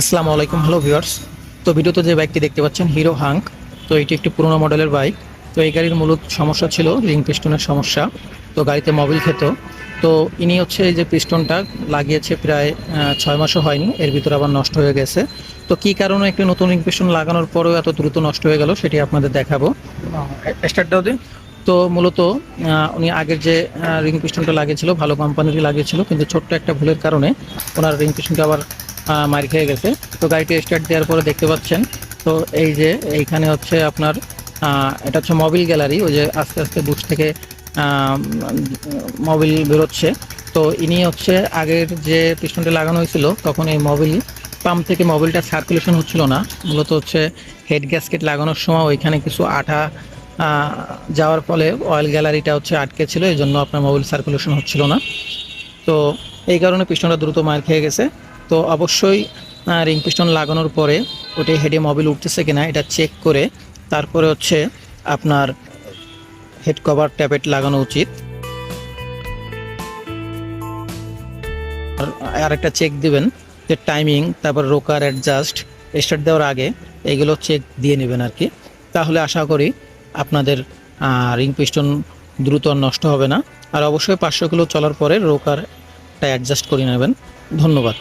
আসসালামু আলাইকুম hello viewers তো ভিডিওতে যে বাইকটি দেখতে পাচ্ছেন হিরো হাঙ্ক তো এটি একটি পুরোনো মডেলের বাইক তো এই গাড়ির মূলত সমস্যা ছিল রিং পিস্টনের সমস্যা তো গাড়িতে মোবিল খেত। তো ইনি হচ্ছে এই যে পিস্টনটা লাগিয়েছে প্রায় ছয় মাসও হয়নি এর ভিতরে আবার নষ্ট হয়ে গেছে। তো কি কারণে একটি নতুন রিং পিস্টন লাগানোর পরেও এত দ্রুত নষ্ট হয়ে গেল সেটি আপনাদের দেখাবো। স্টার্ট দাও দিন তো মূলত উনি আগের যে রিং পিস্টনটা লাগিয়েছিল ভালো কোম্পানিরই লাগিয়েছিল কিন্তু ছোট্ট একটা ভুলের কারণে ওনার রিং পিস্টনটা আবার মার খেয়ে গেছে। তো গাড়িটি স্টার্ট দেওয়ার পরে দেখতে পাচ্ছেন, তো এই যে এইখানে হচ্ছে আপনার এটা হচ্ছে মোবিল গ্যালারি ওই যে আস্তে আস্তে বুশ থেকে মোবিল বেরোচ্ছে। তো ইনি হচ্ছে আগের যে পিস্টনটা লাগানো হয়েছিল, তখন এই মোবিল পাম্প থেকে মোবিলটা সার্কুলেশন হচ্ছিল না। মূলত হচ্ছে হেড গ্যাসকেট লাগানোর সময় ওইখানে কিছু আঠা যাওয়ার ফলে অয়েল গ্যালারিটা হচ্ছে আটকে ছিল এই জন্য আপনার মোবিল সার্কুলেশন হচ্ছিল না। তো এই কারণে পিস্টনটা দ্রুত মার খেয়ে গেছে। তো অবশ্যই রিং পিস্টন লাগানোর পরে ওটি হেডে মোবিল উঠতেছে কিনা এটা চেক করে তারপরে হচ্ছে আপনার হেড কভার ট্যাবেট লাগানো উচিত। আর একটা চেক দিবেন যে টাইমিং তারপর রোকার অ্যাডজাস্ট স্টার্ট দেওয়ার আগে এইগুলো চেক দিয়ে নেবেন আর কি। তাহলে আশা করি আপনাদের রিং পিস্টন দ্রুত নষ্ট হবে না। আর অবশ্যই পাঁচশো কিলো চলার পরে রোকারটা অ্যাডজাস্ট করে নেবেন। ধন্যবাদ।